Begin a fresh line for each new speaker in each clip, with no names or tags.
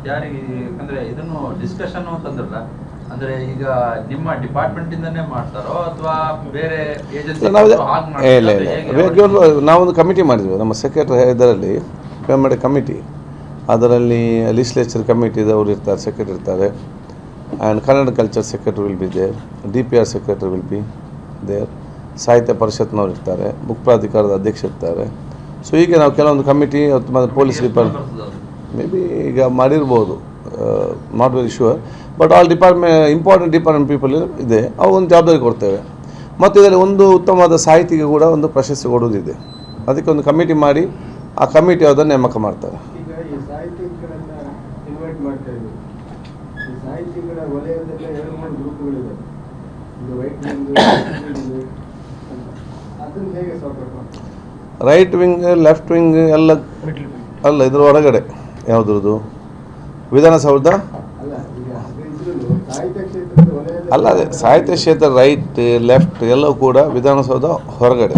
ಮತ್ತೆ ಯಾರಿಗೆ ಯಾಕಂದ್ರೆ ಇದನ್ನು ಡಿಸ್ಕಷನ್ ಅಂತಂದ್ರಲ್ಲ ಅಂದ್ರೆ ಈಗ ನಿಮ್ಮ ಡಿಪಾರ್ಟ್ಮೆಂಟ್ ಇಂದನೇ ಮಾಡ್ತಾರೋ ಅಥವಾ ಬೇರೆ ಏಜೆನ್ಸಿ
ನಾವೊಂದು ಕಮಿಟಿ ಮಾಡಿದ್ವಿ. ನಮ್ಮ ಸೆಕ್ರೆಟರಿ ಇದರಲ್ಲಿ ಪೇಮೆಂಟ್ ಕಮಿಟಿ ಅದರಲ್ಲಿ ಲಿಸ್ಲೇಚರ್ ಕಮಿಟಿದವರು ಇರ್ತಾರೆ ಸೆಕ್ರೆಟರಿ ಇರ್ತಾರೆ. And Kannada culture secretary will be there D P R secretary will be there ಸಾಹಿತ್ಯ ಪರಿಷತ್ನವ್ರು ಇರ್ತಾರೆ. ಬುಕ್ ಪ್ರಾಧಿಕಾರದ ಅಧ್ಯಕ್ಷ ಇರ್ತಾರೆ. ಸೊ ಹೀಗೆ ನಾವು ಕೆಲವೊಂದು ಕಮಿಟಿ ಮತ್ತು ಪೊಲೀಸ್ ಡಿಪಾರ್ಟ್ಮೆಂಟ್ ಮೇ ಬಿ ಈಗ ಮಾಡಿರ್ಬೋದು. Not very sure but all department important department people ಇದೆ. ಅವು ಒಂದು ಜವಾಬ್ದಾರಿ ಕೊಡ್ತೇವೆ. ಮತ್ತು ಇದರಲ್ಲಿ ಒಂದು ಉತ್ತಮವಾದ ಸಾಹಿತಿಗೆ ಕೂಡ ಒಂದು ಪ್ರಶಸ್ತಿ ಕೊಡುವುದಿದೆ. ಅದಕ್ಕೆ ಒಂದು ಕಮಿಟಿ ಮಾಡಿ ಆ ಕಮಿಟಿ ಅದನ್ನು ನೇಮಕ ಮಾಡ್ತಾರೆ. ರೈಟ್ ವಿಂಗ್ ಲೆಫ್ಟ್ ವಿಂಗ್ ಎಲ್ಲ ಅಲ್ಲ ಇದ್ರ ಹೊರಗಡೆ ಯಾವುದ್ರದ್ದು? ವಿಧಾನಸೌಧ
ಅಲ್ಲ ಅದು ಸಾಹಿತ್ಯ
ಕ್ಷೇತ್ರ ರೈಟ್ ಲೆಫ್ಟ್ ಎಲ್ಲವೂ ಕೂಡ ವಿಧಾನಸೌಧ ಹೊರಗಡೆ.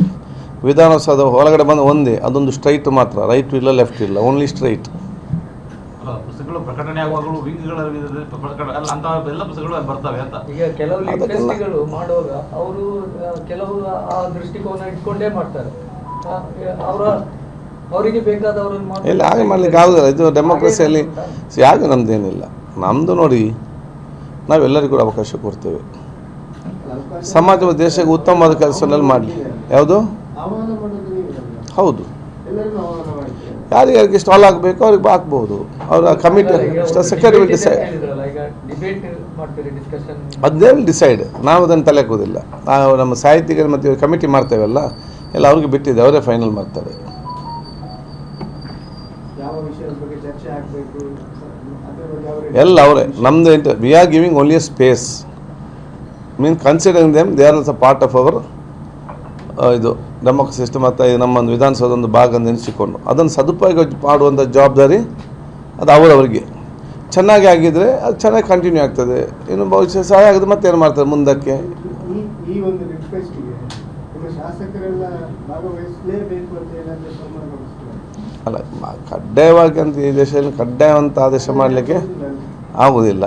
ವಿಧಾನಸೌಧ ಹೊರಗಡೆ ಬಂದು ಒಂದೇ ಅದೊಂದು ಸ್ಟ್ರೈಟ್ ಮಾತ್ರ. ರೈಟ್ ಇಲ್ಲ ಲೆಫ್ಟ್ ಇಲ್ಲ ಓನ್ಲಿ ಸ್ಟ್ರೈಟ್
ಪ್ರಕಟಣೆ ಆಗುವಾಗಲೂ ವಿಂಗ್ಗಳ ಅಲ್ಲ ಅಂತ ಎಲ್ಲ ಪುಸ್ತಕಗಳು ಅಲ್ಲಿ ಬರ್ತವೆ ಅಂತ.
ಈಗ ಕೆಲವು
ಅದಕ್ಕೆಲ್ಲ-
ಲಿಟ್ರಸಿಗಳು ಮಾಡುವಾಗ ಅವರು ಕೆಲವು ಆ ದೃಷ್ಟಿಕೋನ ಇಟ್ಕೊಂಡೇ ಮಾಡ್ತಾರೆ. ಅವರ ಅವರಿಗೆ ಬೇಕಾದವರನ್ನು ಮಾತ್ರ
ಇಲ್ಲ ಹಾಗೆ ಮಾಡ್ಲಿಕ್ಕೆ ಆಗುದಿಲ್ಲ. ಇದು ಡೆಮೋಕ್ರಸಿಯಲ್ಲಿ ಯಾಕೆ ನಮ್ದೇನಿಲ್ಲ. ನಮ್ಮದು ನೋಡಿ ನಾವೆಲ್ಲರಿಗೂ ಕೂಡ ಅವಕಾಶ ಕೊಡ್ತೇವೆ. ಸಮಾಜ ದೇಶಕ್ಕೆ ಉತ್ತಮವಾದ ಕೆಲಸದಲ್ಲಿ ಮಾಡಲಿ. ಯಾವುದು? ಹೌದು. ಯಾರಿಗೆ ಯಾರಿಗೆ ಸ್ಟಾಲ್ ಆಗಬೇಕು ಅವ್ರಿಗೆ ಹಾಕ್ಬೋದು. ಅವರ ಕಮಿಟಿ ಸೆಕ್ರೆಟರಿ ವಿಲ್ ಡಿಸೈಡ್ ಅದೇ ವಿಲ್ ಡಿಸೈಡ್ ನಾವು ಅದನ್ನು ತಲೆ ಹಾಕೋದಿಲ್ಲ ನಾವು ನಮ್ಮ ಸಾಹಿತಿಗಳು ಮತ್ತು ಕಮಿಟಿ ಮಾಡ್ತೇವಲ್ಲ ಎಲ್ಲ ಅವ್ರಿಗೆ ಬಿಟ್ಟಿದೆ ಅವರೇ ಫೈನಲ್ ಮಾಡ್ತಾರೆ. ಎಲ್ಲ ಅವರೇ ನಮ್ದು inter we are giving only a space mean considering them they are a part of our ಇದು ಡೆಮೋಕ್ರಸಿ ಸಿಸ್ಟಮ್ ಅಥವಾ ನಮ್ಮ ಒಂದು ವಿಧಾನಸೌಧ ಒಂದು ಭಾಗ ಅಂತ ಎನಿಸಿಕೊಂಡು ಅದನ್ನು ಸದುಪಯೋಗ ಮಾಡುವಂಥ ಜವಾಬ್ದಾರಿ ಅದು ಅವರವರಿಗೆ ಚೆನ್ನಾಗಿ ಆಗಿದ್ದರೆ ಅದು ಚೆನ್ನಾಗಿ ಕಂಟಿನ್ಯೂ ಆಗ್ತದೆ. ಇನ್ನು ಭವಿಷ್ಯ ಸಹಾಯ ಆಗಿದೆ ಮತ್ತೇನು ಮಾಡ್ತಾರೆ ಮುಂದಕ್ಕೆ?
ಈ ಈ ಒಂದು ರಿಕ್ವೆಸ್ಟ್ಗೆ ಶಾಸಕರೆಲ್ಲ ಭಾಗವಹಿಸಲೇಬೇಕು ಅಂತ ಏನಾದರೂ ತೀರ್ಮಾನ ಮಾಡಿಸ್ತಾರೆ
ಅಲ್ಲ ಕಡ್ಡಾಯವಾಗಿ ಅಂತ ಈ ದೇಶದಲ್ಲಿ ಕಡ್ಡಾಯವಂತ ಆದೇಶ ಮಾಡಲಿಕ್ಕೆ ಆಗುವುದಿಲ್ಲ.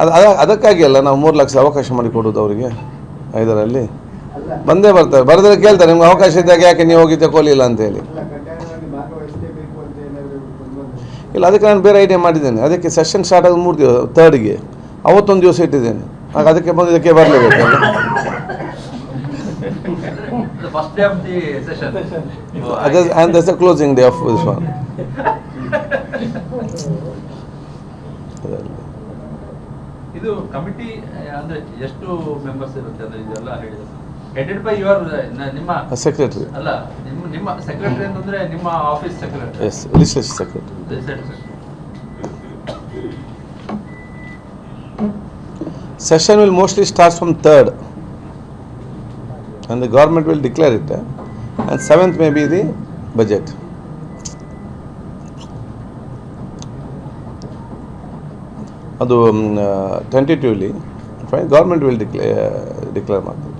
ಅದು ಅದ ಅದಕ್ಕಾಗಿ ಅಲ್ಲ ನಾವು ಮೂರು ಲಕ್ಷ ಅವಕಾಶ ಮಾಡಿ ಕೊಡೋದು ಅವರಿಗೆ ಐದರಲ್ಲಿ. ಬಂದೇ ಬರ್ತಾರೆ ಬರೆದ್ರೆ ಕೇಳ್ತಾರೆ ನಿಮ್ಗೆ ಅವಕಾಶ ಇದ್ದಾಗ ಯಾಕೆ ನೀವು ಹೋಗಿ ತಗೊಳ್ಳಿಲ್ಲ ಅಂತ ಹೇಳಿ.
ಅಲ್ಲ ಕಡ್ಡಾಯವಾಗಿ ಭಾಗವಹಿಸಲೇಬೇಕು ಅಂತ ಏನಾದರೂ
ಇಲ್ಲ ಅದಕ್ಕೆ ನಾನು ಬೇರೆ ಐಡಿಯಾ ಮಾಡಿದ್ದೇನೆ. ಅದಕ್ಕೆ ಸೆಷನ್ ಸ್ಟಾರ್ಟ್ ಆಗೋದು ಮೂರು ದಿವಸ ತರ್ಡ್ಗೆ ಅವತ್ತೊಂದು ದಿವಸ ಇಟ್ಟಿದ್ದೇನೆ. ಆಗ ಅದಕ್ಕೆ ಬಂದು ಇದಕ್ಕೆ ಬರಲೇಬೇಕಲ್ಲ
first the of the session
ಅದೇ and that's the closing day of this one.
ಇದು ಕಮಿಟಿ ಅಂದ್ರೆ ಎಷ್ಟು ಮೆಂಬರ್ಸ್ ಇರುತ್ತೆ ಅಂದ್ರೆ ಇದೆಲ್ಲ ಹೇಳಿದ್ರು ಹೆಡೆಡ್ ಬೈ ಯುವರ್ ನಿಮ್ಮ
ಸೆಕ್ರೆಟರಿ
ಅಲ್ಲ ನಿಮ್ಮ ನಿಮ್ಮ ಸೆಕ್ರೆಟರಿ ಅಂತಂದ್ರೆ ನಿಮ್ಮ office secretary
as research secretary session will mostly start from third. And the government will declare it eh? and seventh may be the budget ಅದು tentatively government will declare declare ಮಾಡ್ತಾರೆ